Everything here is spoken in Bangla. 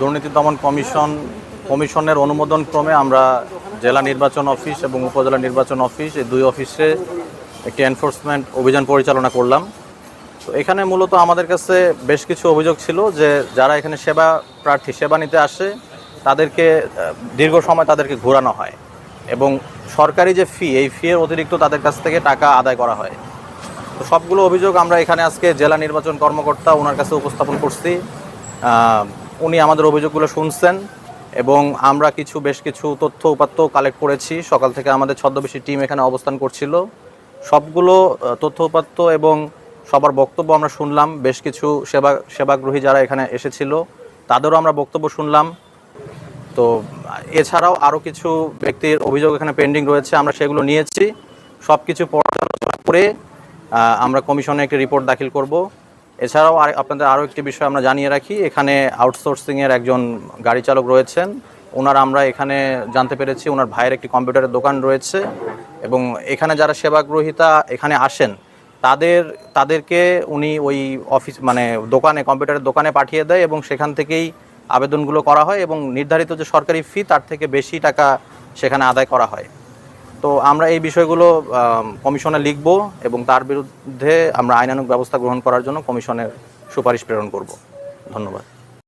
দুর্নীতি দমন কমিশন, কমিশনের অনুমোদন ক্রমে আমরা জেলা নির্বাচন অফিস এবং উপজেলা নির্বাচন অফিস এই দুই অফিসে একটি এনফোর্সমেন্ট অভিযান পরিচালনা করলাম। তো এখানে মূলত আমাদের কাছে বেশ কিছু অভিযোগ ছিল যে যারা এখানে সেবা প্রার্থী, সেবা নিতে আসে, তাদেরকে দীর্ঘ সময় তাদেরকে ঘোরানো হয় এবং সরকারি যে ফি এই ফি এর অতিরিক্ত তাদের কাছ থেকে টাকা আদায় করা হয়। তো সবগুলো অভিযোগ আমরা এখানে আজকে জেলা নির্বাচন কর্মকর্তা ওনার কাছে উপস্থাপন করছি। উনি আমাদের অভিযোগগুলো শুনছেন এবং আমরা কিছু, বেশ কিছু তথ্য উপাত্ত কালেক্ট করেছি। সকাল থেকে আমাদের ছদ্মবেশী টিম এখানে অবস্থান করছিল। সবগুলো তথ্য উপাত্ত এবং সবার বক্তব্য আমরা শুনলাম। বেশ কিছু সেবা, সেবাগ্রহী যারা এখানে এসেছিল, তাদেরও আমরা বক্তব্য শুনলাম। তো, এছাড়াও আরও কিছু ব্যক্তির অভিযোগ এখানে পেন্ডিং রয়েছে, আমরা সেগুলো নিয়েছি। সব কিছু পর্যালোচনা করে আমরা কমিশনে একটি রিপোর্ট দাখিল করব। এছাড়াও আর আপনাদের আরও একটি বিষয় আমরা জানিয়ে রাখি, এখানে আউটসোর্সিংয়ের একজন গাড়ি চালক রয়েছেন। ওনার আমরা এখানে জানতে পেরেছি ওনার ভাইয়ের একটি কম্পিউটারের দোকান রয়েছে এবং এখানে যারা সেবাগ্রহীতা এখানে আসেন, তাদের তাদেরকে উনি ওই অফিস মানে দোকানে, কম্পিউটারের দোকানে পাঠিয়ে দেয় এবং সেখান থেকেই আবেদনগুলো করা হয় এবং নির্ধারিত যে সরকারি ফি তার থেকে বেশি টাকা সেখানে আদায় করা হয়। তো আমরা এই বিষয়গুলো কমিশনে লিখব এবং তার বিরুদ্ধে আমরা আইনানুগ ব্যবস্থা গ্রহণ করার জন্য কমিশনের সুপারিশ প্রেরণ করব। ধন্যবাদ।